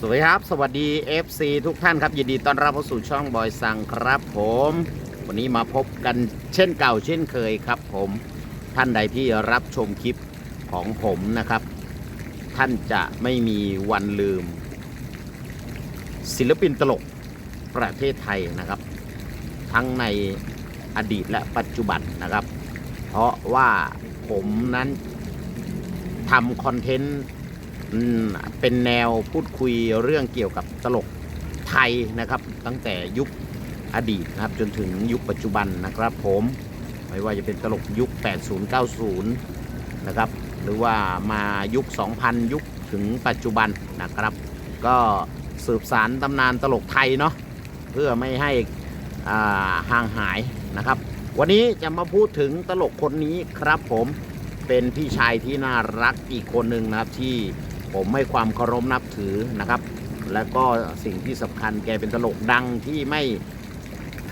สวัสดีครับ สวัสดี FC ทุกท่านครับ ยินดีต้อนรับเข้าสู่ช่องบอยสังครับผม วันนี้มาพบกันเช่นเก่าเช่นเคยครับผมท่านใดที่รับชมคลิปของผมนะครับ ท่านจะไม่มีวันลืม ศิลปินตลกประเทศไทยนะครับ ทั้งในอดีตและปัจจุบันนะครับ เพราะว่าผมนั้นทำคอนเทนต์ เป็นแนวพูดคุยเรื่องเกี่ยวกับตลกไทยนะครับ ตั้งแต่ยุคอดีตนะครับจนถึงยุคปัจจุบันนะครับผมไม่ว่าจะเป็นตลกยุค 80 90 นะครับ หรือว่ามายุค 2000 ยุคถึงปัจจุบันนะครับ ก็สืบสารตำนานตลกไทยเนาะเพื่อไม่ให้อ่าห่างหายนะครับ วันนี้จะมาพูดถึงตลกคนนี้ครับผมเป็นพี่ชายที่น่ารักอีกคนหนึ่งนะครับที่ ผมให้ความเคารพนับถือนะครับ แล้วก็สิ่งที่สำคัญแกเป็นตลกดังที่ไม่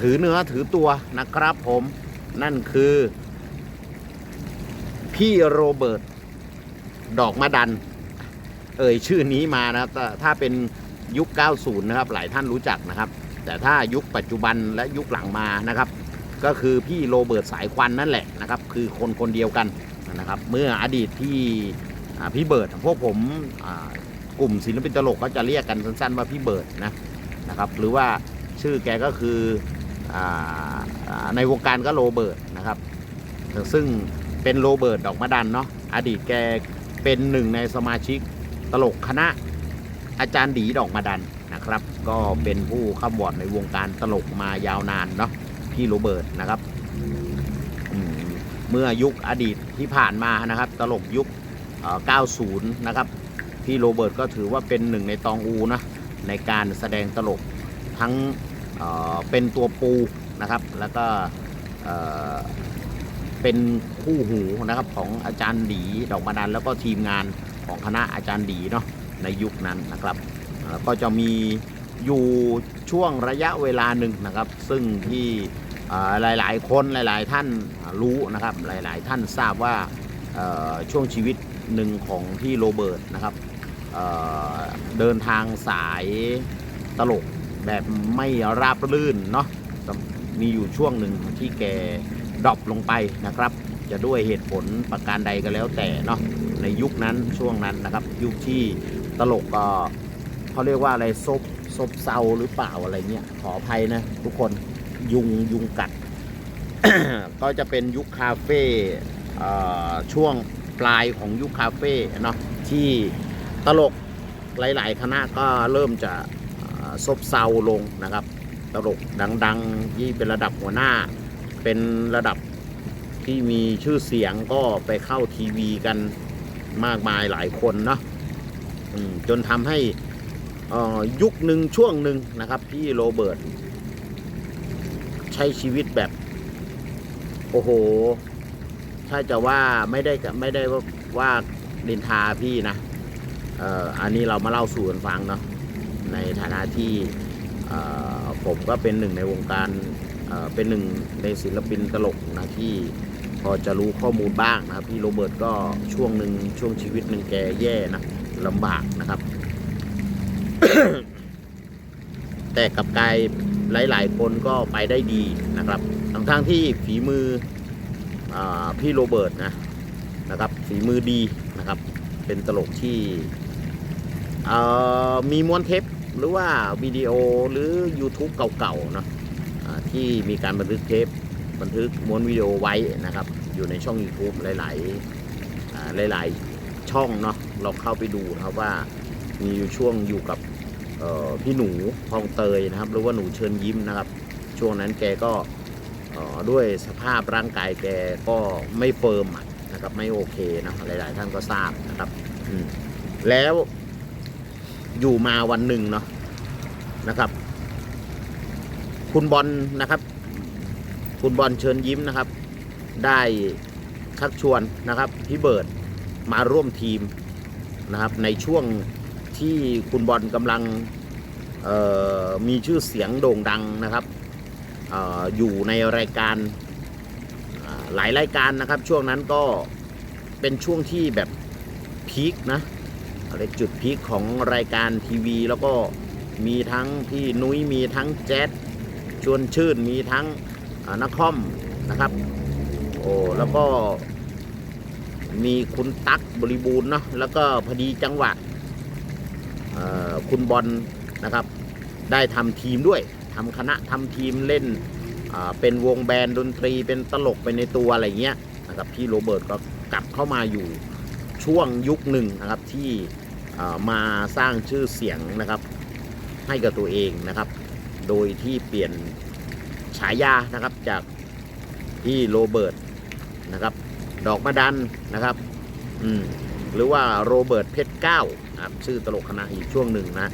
ถือเนื้อถือตัวนะครับผมนั่นคือ พี่โรเบิร์ตดอกมะดัน เอ่ยชื่อนี้มานะครับแต่ถ้าเป็นยุค 90 นะครับ หลายท่านรู้จักนะครับ แต่ถ้ายุคปัจจุบันและยุคหลังมานะครับ ก็คือพี่โรเบิร์ตสายควันนั่นแหละนะครับ คือคนคนเดียวกันนะครับ เมื่ออดีตที่ พี่เบิร์ดพวกผมกลุ่มศิลปินตลกก็จะเรียกกันสั้นๆว่าพี่เบิร์ดนะนะครับ หรือว่าชื่อแกก็คืออในวงการก็โรเบิร์ตนะครับซึ่งเป็นโรเบิร์ตดอกมะดันเนาะอดีตแกเป็นหนึ่งในสมาชิกตลกคณะอาจารย์ดีดอกมะดันนะครับ ก็เป็นผู้ข้ามวอดในวงการตลกมายาวนานเนาะพี่โรเบิร์ตนะครับมเมื่อยุคอดีตที่ผ่านมานะครับ ตลกยุค 90 นะครับ พี่โรเบิร์ตก็ถือว่าเป็นหนึ่งในตองอูนะในการแสดงตลกทั้งเเป็นตัวปูนะครับ แล้วก็เเป็นคู่หูนะครับของอาจารย์ดีดอกมาดันแล้วก็ทีมงานของคณะอาจารย์ดีเนาะในยุคนั้นนะครับก็จะมีอยู่ช่วงระยะเวลาหนึ่งนะครับ ซึ่งที่หลาย ๆ คนหลาย ๆ ท่านรู้นะครับ หลาย ๆ ท่านทราบว่าช่วงชีวิต หนึ่งของพี่โรเบิร์ตนะครับเเดินทางสายตลกแบบไม่ราบรื่นเนาะมีอยู่ช่วงหนึ่งที่แกดรอปลงไปนะครับ จะด้วยเหตุผลประการใดก็แล้วแต่เนาะในยุคนั้นช่วงนั้นนะครับ ยุคที่ตลกก็เขาเรียกว่าอะไรซบซบเซาหรือเปล่าอะไรเงี้ยขออภัยนะ ทุกคนยุงยุงกัด ก็จะเป็นยุคคาเฟ่ช่วง ปลายของยุคคาเฟ่เนาะที่ตลกหลาย ๆ คณะก็เริ่มจะซบเซาลงนะครับ ตลกดัง ๆ ที่เป็นระดับหัวหน้า เป็นระดับที่มีชื่อเสียงก็ไปเข้าทีวีกันมากมายหลายคนเนาะจนทำให้ยุคหนึ่งช่วงหนึ่งนะครับที่โรเบิร์ตใช้ชีวิตแบบ โอ้โห ถ้าจะว่าไม่ได้ไม่ได้ว่าว่าดินทาพี่นะเอ่ออันนี้เรามาเล่าสู่กันฟังเนาะในฐานะที่เอ่อผมก็เป็นหนึ่งในวงการเอ่อเป็นหนึ่งในศิลปินตลกนะที่พอจะรู้ข้อมูลบ้างนะครับพี่โรเบิร์ตก็ช่วงหนึ่งช่วงชีวิตหนึ่งแกแย่นะลำบากนะครับ แต่กับกายหลาย ๆ คนก็ไปได้ดีนะครับทั้งๆที่ฝีมือ พี่โรเบิร์ตนะนะครับฝีมือดีนะครับ เป็นตลกที่มีม้วนเทปหรือว่าวิดีโอหรือ YouTube เก่าๆเนาะที่มีการบันทึกเทปบันทึกม้วนวิดีโอไว้นะครับ อยู่ในช่อง YouTube หลายๆหลายๆช่องเนาะเราเข้าไปดูนะครับว่ามีอยู่ช่วงอยู่กับพี่หนูทองเตยนะครับ หรือว่าหนูเชิญยิ้มนะครับ ช่วงนั้นแกก็ ด้วยสภาพร่างกายแกก็ไม่เฟิร์มนะครับไม่โอเคนะหลาย ๆ ท่านก็ทราบนะครับแล้วอยู่มาวันหนึ่งเนาะนะครับ คุณบอลนะครับ คุณบอลเชิญยิ้มนะครับ ได้ชักชวนนะครับพี่เบิร์ดมาร่วมทีมนะครับ ในช่วงที่คุณบอลกำลังมีชื่อเสียงโด่งดังนะครับ ออยู่ในรายการหลายรายการนะครับ ช่วงนั้นก็เป็นช่วงที่แบบพีคนะอะไรจุดพีคของรายการทีวี แล้วก็มีทั้งพี่นุ้ยมีทั้งแจ๊ดชวนชื่นมีทั้งนักคอมนะครับ โอ้แล้วก็มีคุณตั๊กบริบูรณ์เนาะแล้วก็พอดีจังหวะคุณบอลนะครับ ได้ทำทีมด้วย ทำคณะทำทีมเล่นเป็นวงแบนด์ดนตรีเป็นตลกไปในตัวอะไรเงี้ยนะครับพี่โรเบิร์ตก็กลับเข้ามาอยู่ช่วงยุคหนึ่งนะครับที่มาสร้างชื่อเสียงนะครับให้กับตัวเองนะครับ โดยที่เปลี่ยนฉายานะครับจากพี่โรเบิร์ตนะครับดอกมะดันนะครับอืมหรือว่าโรเบิร์ตเพชรเก้านะครับชื่อตลกคณะอีกช่วงหนึ่งนะ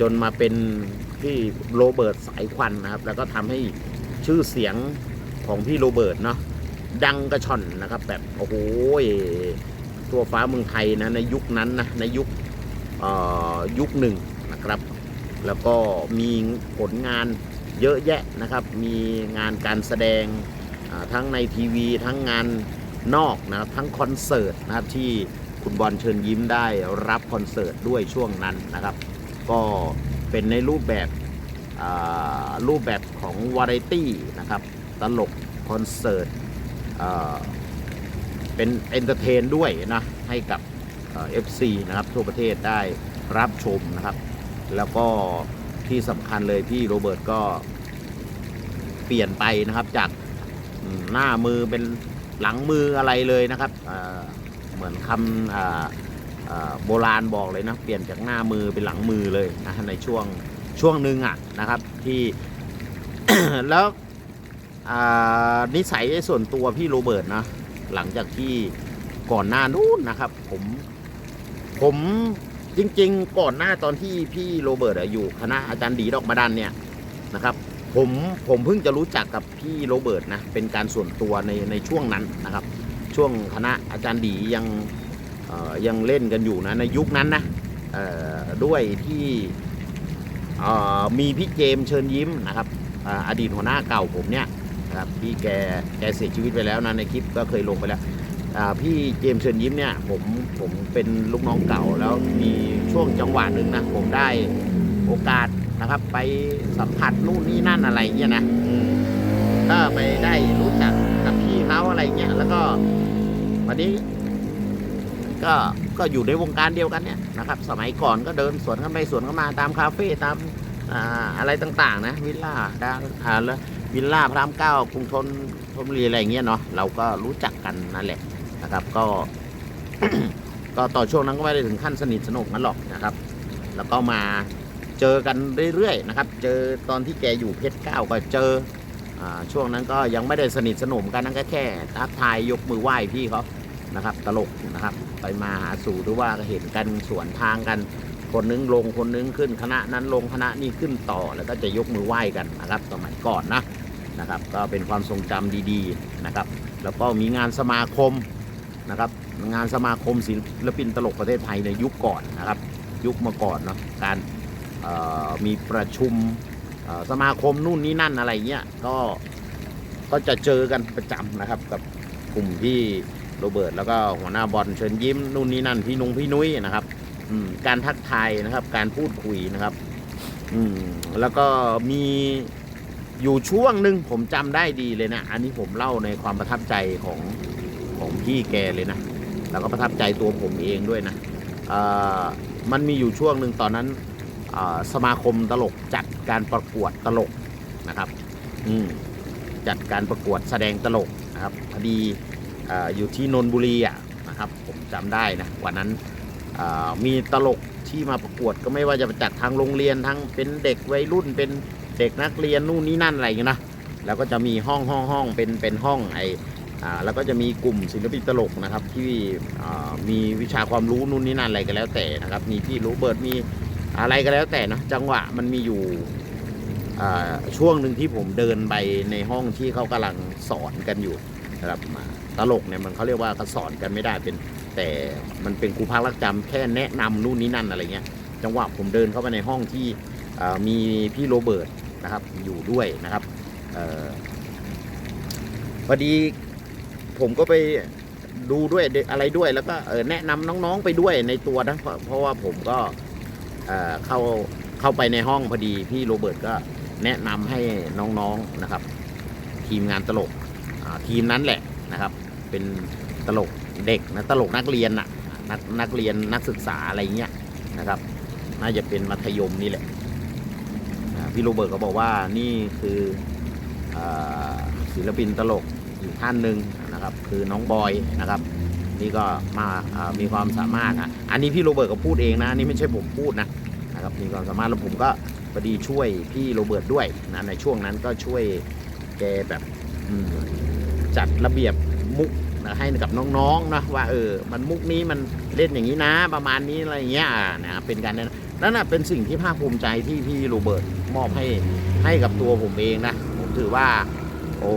จนมาเป็น พี่โรเบิร์ตสายควันนะครับ แล้วก็ทำให้ชื่อเสียงของพี่โรเบิร์ตเนาะดังกระชอนนะครับ แบบโอ้โหทั่วฟ้าเมืองไทยนะในยุคนั้นนะในยุคยุคหนึ่งนะครับ แล้วก็มีผลงานเยอะแยะนะครับ มีงานการแสดงทั้งในทีวี ทั้งงานนอกนะครับ ทั้งคอนเสิร์ตนะครับที่คุณบอลเชิญยิ้มได้รับคอนเสิร์ตด้วยช่วงนั้นนะครับ ก็ เป็นในรูปแบบรูปแบบของวาไรตี้นะครับ ตลกคอนเสิร์ตเป็นเอนเตอร์เทนด้วยนะ ให้กับเอฟซีนะครับ ทั่วประเทศได้รับชมนะครับ แล้วก็ที่สำคัญเลยพี่โรเบิร์ตก็เปลี่ยนไปนะครับจากหน้ามือเป็นหลังมืออะไรเลยนะครับ เหมือนคำ โบราณบอกเลยนะเปลี่ยนจากหน้ามือเป็นหลังมือเลยนะในช่วงช่วงหนึ่งอะนะครับที่แล้วนิสัยส่วนตัวพี่โรเบิร์ตนะหลังจากที่ก่อนหน้านู้นนะครับ ผมผมจริง ๆ ก่อนหน้าตอนที่พี่โรเบิร์ตอยู่คณะอาจารย์ดีดอกมาดันเนี่ยนะครับผมผมเพิ่งจะรู้จักกับพี่โรเบิร์ตนะเป็นการส่วนตัวในในช่วงนั้นนะครับ ช่วงคณะอาจารย์ดียัง ยังเล่นกันอยู่นะในยุคนั้นนะด้วยที่มีพี่เจมเชิญยิ้มนะครับออดีตหัวหน้าเก่าผมเนี่ยนะครับที่แกแกเสียชีวิตไปแล้วนะในคลิปก็เคยลงไปแล้วพี่เจมเชิญยิ้มเนี่ยผมผมเป็นลูกน้องเก่าแล้วมีช่วงจังหวะหนึ่งนะผมได้โอกาสนะครับ ไปสัมผัสนู่นนี่นั่นอะไรเงี้ยนะก็ไปได้รู้จักกับพี่เขาอะไรเงี้ยแล้วก็วันนี้ ก็ก็อยู่ในวงการเดียวกันเนี่ยนะครับ สมัยก่อนก็เดินสวนกันไปสวนกันมาตามคาเฟ่ตามอาอะไรต่างๆ นะวิลล่าดาอ่าแล้ววิลล่าพระรามเก้ากรุงทนธนบุรีอะไรเงี้ยเนาะเราก็รู้จักกันนั่นแหละนะครับ ก็ก็ต่อช่วงนั้นก็ไม่ได้ถึงขั้นสนิทสนมกันหรอกนะครับ แล้วก็มาเจอกันเรื่อยๆนะครับ เจอตอนที่แกอยู่เพชรเก้าก็เจอช่วงนั้นก็ยังไม่ได้สนิทสนมกันนั่นก็แค่ทักทายยกมือไหว้พี่เขานะครับ ตลกนะครับ ไปมาหาสู่หรือว่าเห็นกันสวนทางกัน คนนึงลงคนนึงขึ้นคณะนั้นลงคณะนี้ขึ้นต่อแล้วก็จะยกมือไหว้กันนะครับสมัยก่อนนะนะครับ ก็เป็นความทรงจำดีๆนะครับ แล้วก็มีงานสมาคมนะครับ งานสมาคมศิลปินตลกประเทศไทยในยุคก่อนนะครับ ยุคเมื่อก่อนเนาะการมีประชุมสมาคมนู่นนี่นั่นอะไรเงี้ยก็ก็จะเจอกันประจำนะครับกับกลุ่มที่ โรเบิร์ตแล้วก็หัวหน้าบอลเชิญยิ้มนู่นนี่นั่นพี่นุงพี่นุ้ยนะครับการทักทายนะครับ การพูดคุยนะครับ อืมแล้วก็มีอยู่ช่วงหนึ่งผมจำได้ดีเลยนะ อันนี้ผมเล่าในความประทับใจของของพี่แกเลยนะ แล้วก็ประทับใจตัวผมเองด้วยนะมันมีอยู่ช่วงหนึ่งตอนนั้นสมาคมตลกจัดการประกวดตลกนะครับ อืมจัดการประกวดแสดงตลกนะครับพอดี อยู่ที่นนบุรีอะนะครับ ผมจำได้นะวันนั้นมีตลกที่มาประกวดก็ไม่ว่าจะจากทางโรงเรียนทั้งเป็นเด็กวัยรุ่นเป็นเด็กนักเรียนนู่นนี่นั่นอะไรอย่างเงี้นะแล้วก็จะมีห้องห้องห้องเป็นเป็นห้องไอแล้วก็จะมีกลุ่มศิลปินตลกนะครับ ที่มีวิชาความรู้นู่นนี่นั่นอะไรก็แล้วแต่นะครับ มีพี่โรเบิร์ตมีอะไรก็แล้วแต่นะจังหวะมันมีอยู่ช่วงหนึ่งที่ผมเดินไปในห้องที่เขากำลังสอนกันอยู่ นะครับมาตลกเนี่ยมันเขาเรียกว่าเขาสอนกันไม่ได้เป็น แต่มันเป็นครูพักรักจำแค่แนะนำนู่นนี่นั่นอะไรเงี้ยจังหวะผมเดินเข้าไปในห้องที่มีพี่โรเบิร์ตนะครับอยู่ด้วยนะครับออพอดีผมก็ไปดูด้วยอะไรด้วยแล้วก็แนะนำน้องๆไปด้วยในตัวนะเพราะว่าผมก็เเข้าเข้าไปในห้องพอดีพี่โรเบิร์ตก็แนะนำให้น้องๆนะครับ ทีมงานตลก ทีมนั้นแหละนะครับ เป็นตลกเด็กนะตลกนักเรียนน่ะนักนักเรียนนักศึกษาอะไรเงี้ยนะครับ น่าจะเป็นมัธยมนี่แหละพี่โรเบิร์ตก็บอกว่านี่คืออศิลปินตลกอีกท่านหนึ่งนะครับ คือน้องบอยนะครับ นี่ก็มา,ามีความสามารถอะอันนี้พี่โรเบิร์ตก็พูดเองนะนี่ไม่ใช่ผมพูดนะนะครับมีความสามารถแล้วผมก็พอดีช่วยพี่โรเบิร์ตด้วยนะในช่วงนั้นก็ช่วยแกแบบ จัดระเบียบมุกนะให้กับน้องๆนะว่าเออมันมุกนี้มันเล่นอย่างนี้นะ ประมาณนี้อะไรเงี้ยนะเป็นการแนะนำนั่นนะเป็นสิ่งที่ภาคภูมิใจที่พี่โรเบิร์ตมอบให้ให้กับตัวผมเองนะผมถือว่า โอ้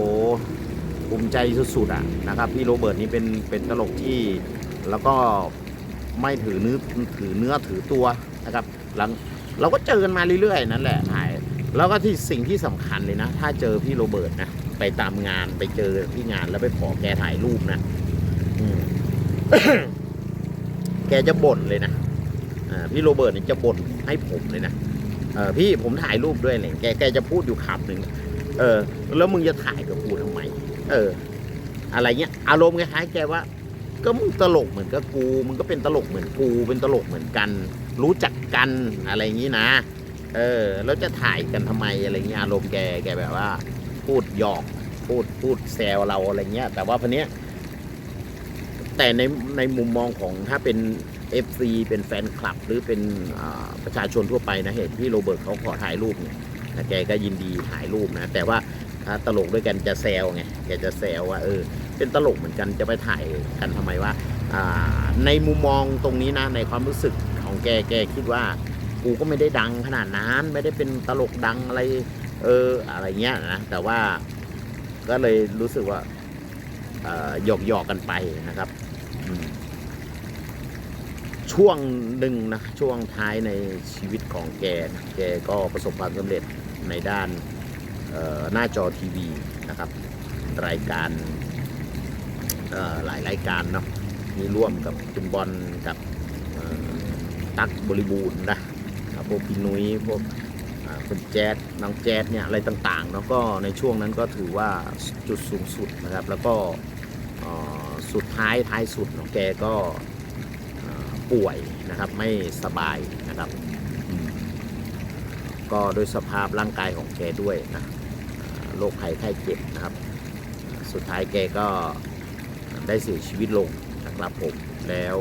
ภูมิใจสุดๆอะนะครับพี่โรเบิร์ตนี่เป็นเป็นตลกที่แล้วก็ไม่ถือเนื้อถือเนื้อถือตัวนะครับหลังเราก็เจอกันมาเรื่อยๆนั่นแหละถ่ายแล้วก็ที่สิ่งที่สำคัญเลยนะ ถ้าเจอพี่โรเบิร์ตนะ ไปตามงานไปเจอที่งานแล้วไปขอแกถ่ายรูปนะแกจะบ่นเลยนะพี่โรเบิร์ตนี่จะบ่นให้ผมเลยนะพี่ผมถ่ายรูปด้วยเลยแกแกจะพูดอยู่คำหนึ่งเออ แล้วมึงจะถ่ายกับกูทำไม เออ อะไรเงี้ย อารมณ์คล้ายๆแกว่า ก็มึงตลกเหมือนกับกู มึงก็เป็นตลกเหมือนกู เป็นตลกเหมือนกัน รู้จักกันอะไรอย่างนี้นะ เออ แล้วจะถ่ายกันทำไมอะไรเงี้ย อารมณ์แก แกแบบว่า พูดหยอกพูดพูดแซวเราอะไรเงี้ย แต่ว่าพอเนี้ย แต่ในในมุมมองของถ้าเป็น FC เป็นแฟนคลับ หรือเป็นประชาชนทั่วไปนะเห็นพี่โรเบิร์ตเขาขอถ่ายรูปเนี่ยแกก็ยินดีถ่ายรูปนะ แต่ว่าถ้าตลกด้วยกันจะแซวไงแกจะแซวว่าเออ เป็นตลกเหมือนกันจะไปถ่ายกันทำไมว่าในมุมมองตรงนี้นะในความรู้สึกของแกแกคิดว่ากูก็ไม่ได้ดังขนาดนั้นไม่ได้เป็นตลกดังอะไร เออ อะไรเงี้ยนะ แต่ว่าก็เลยรู้สึกว่าหยอกหยอกๆกันไปนะครับช่วงหนึ่งนะ ช่วงท้ายในชีวิตของแกนะแกก็ประสบความสำเร็จในด้านหน้าจอทีวีนะครับ รายการหลายรายการเนาะมีร่วมกับคุณบอลกับตั๊กบริบูรณ์นะครับพวกพี่นุ้ยพวก คุณแจ๊ดน้องแจ๊ดเนี่ยอะไรต่างๆแล้วก็ในช่วงนั้นก็ถือว่าจุดสูงสุดนะครับ แล้วก็สุดท้ายท้ายสุดเนาะแกก็ป่วยนะครับไม่สบายนะครับ ก็โดยสภาพร่างกายของแกด้วยนะโรคภัยไข้เจ็บนะครับ สุดท้ายแกก็ได้เสียชีวิตลงนะครับผมแล้ว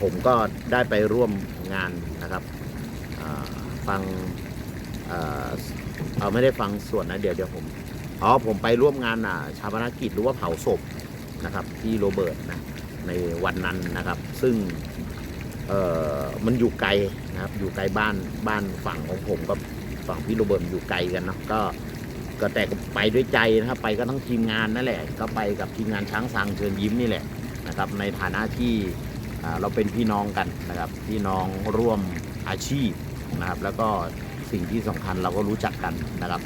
ผมก็ได้ไปร่วมงานนะครับ ฟังเอ่อเอาไม่ได้ฟังส่วนนะเดี๋ยวเดี๋ยวผมอ๋อผมไปร่วมงานอ่าชาปนกิจหรือว่าเผาศพนะครับที่โรเบิร์ตนะในวันนั้นนะครับ ซึ่งเอ่อมันอยู่ไกลนะครับอยู่ไกลบ้านบ้านฝั่งของผมกับฝั่งพี่โรเบิร์ตอยู่ไกลกันเนาะก็ก็แต่ก็ไปด้วยใจนะครับ ไปก็ทั้งทีมงานนั่นแหละ ก็ไปกับทีมงานช้างสังเชิญยิ้มนี่แหละนะครับ ในฐานะที่เราเป็นพี่น้องกันนะครับ พี่น้องร่วมอาชีพ นะครับ แล้วก็สิ่งที่สำคัญเราก็รู้จักกันนะครับ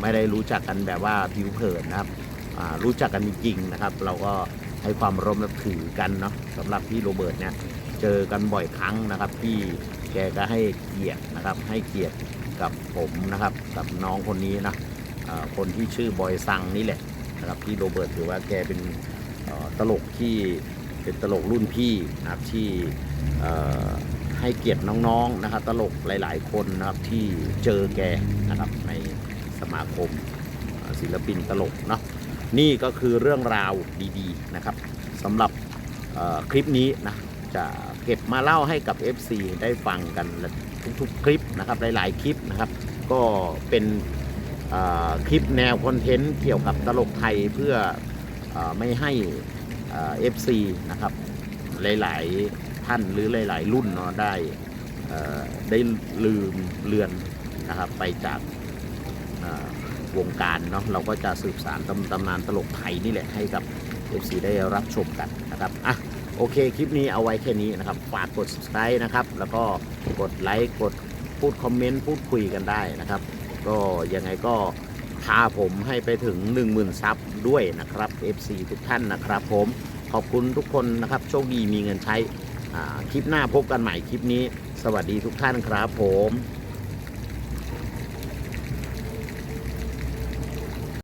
ไม่ได้รู้จักกันแบบว่าผิวเผินนะครับรู้จักกันจริงๆนะครับ เราก็ให้ความรบนับถือกันเนาะสำหรับพี่โรเบิร์ตเนี่ยเจอกันบ่อยครั้งนะครับที่แกก็ให้เกียรตินะครับ ให้เกียรติกับผมนะครับ กับน้องคนนี้นะคนที่ชื่อบอยซังนี่แหละนะครับพี่โรเบิร์ตถือว่าแกเป็นตลกที่เป็นตลกรุ่นพี่นะครับที่ ให้เกียรติน้องๆนะครับ ตลกหลาย ๆ คนนะครับที่เจอแกนะครับในสมาคมศิลปินตลกเนาะนี่ก็คือเรื่องราวดีๆนะครับสำหรับคลิปนี้นะจะเก็บมาเล่าให้กับ FC ได้ฟังกันทุกๆคลิปนะครับหลายๆคลิปนะครับ ก็เป็นคลิปแนวคอนเทนต์เกี่ยวกับตลกไทยเพื่ออไม่ให้เอ่อ FC นะครับหลายๆ ท่านหรือหลาย ๆ รุ่นเนาะได้ได้ลืมเลือนนะครับไปจากวงการเนาะเราก็จะสืบสารตำตำนานตลกไทยนี่แหละให้กับ FC ได้รับชมกันนะครับอะโอเค คลิปนี้เอาไว้แค่นี้นะครับ ฝากกด subscribe นะครับ แล้วก็กดไลค์ กดพูดคอมเมนต์ พูดคุยกันได้นะครับ ก็ยังไงก็พาผมให้ไปถึง 10,000 ซับด้วยนะครับ FC ทุกท่านนะครับผม ขอบคุณทุกคนนะครับ โชคดีมีเงินใช้ คลิปหน้าพบกันใหม่คลิปนี้ สวัสดีทุกท่านครับผม